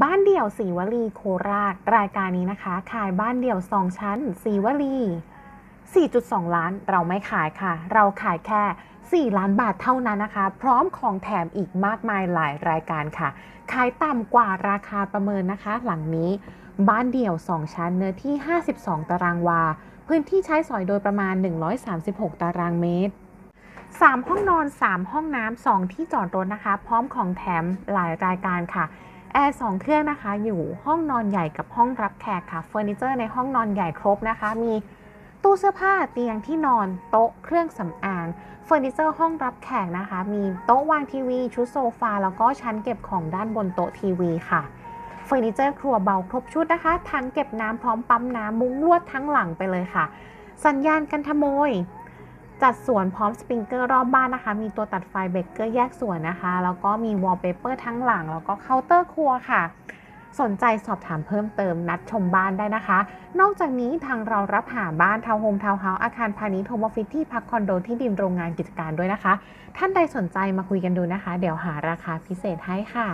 บ้านเดี่ยวสีวลีโคราช รายการนี้นะคะ ขายบ้านเดี่ยว 2 ชั้นสีวลี 4.2 ล้านเราไม่ขายค่ะ เราขายแค่ 4 ล้านบาทเท่านั้นนะคะ พร้อมของแถมอีกมากมายหลายรายการค่ะ ขายต่ำกว่าราคาประเมินนะคะ หลังนี้บ้านเดี่ยว 2 ชั้นเนื้อที่ 52 ตารางวา พื้นที่ใช้สอยโดยประมาณ 136 ตารางเมตร 3 ห้องนอน 3 ห้องน้ำ2ที่จอดรถนะคะ พร้อมของแถมหลายรายการค่ะ แอร์2เครื่องนะคะ อยู่ห้องนอนใหญ่กับห้องรับแขกค่ะเฟอร์นิเจอร์ในห้องนอนใหญ่ครบนะคะ มีตู้เสื้อผ้าเตียงที่นอนโต๊ะเครื่องสำอางเฟอร์นิเจอร์ห้องรับแขกนะคะ มีโต๊ะวางทีวี ชุดโซฟา แล้วก็ชั้นเก็บของด้านบนโต๊ะทีวีค่ะเฟอร์นิเจอร์ครัวเบาครบชุดนะคะถังเก็บน้ำพร้อมปั๊มน้ำมุ้งลวดทั้งหลังไปเลยค่ะ สัญญาณกันขโมย จัดสวนพร้อมสปริงเกอร์รอบบ้านนะคะ มีตัวตัดไฟเบรกเกอร์แยกส่วนนะคะ แล้วก็มีวอลเปเปอร์ทั้งหลัง แล้วก็เคาน์เตอร์ครัวค่ะ สนใจสอบถามเพิ่มเติมนัดชมบ้านได้นะคะ นอกจากนี้ทางเรารับหาบ้านทาวน์โฮมทาวน์เฮาส์อาคารพาณิชย์โฮมออฟฟิศที่พักคอนโดที่ดินโรงงานกิจการด้วยนะคะ ท่านใดสนใจมาคุยกันดูนะคะ เดี๋ยวหาราคาพิเศษให้ค่ะ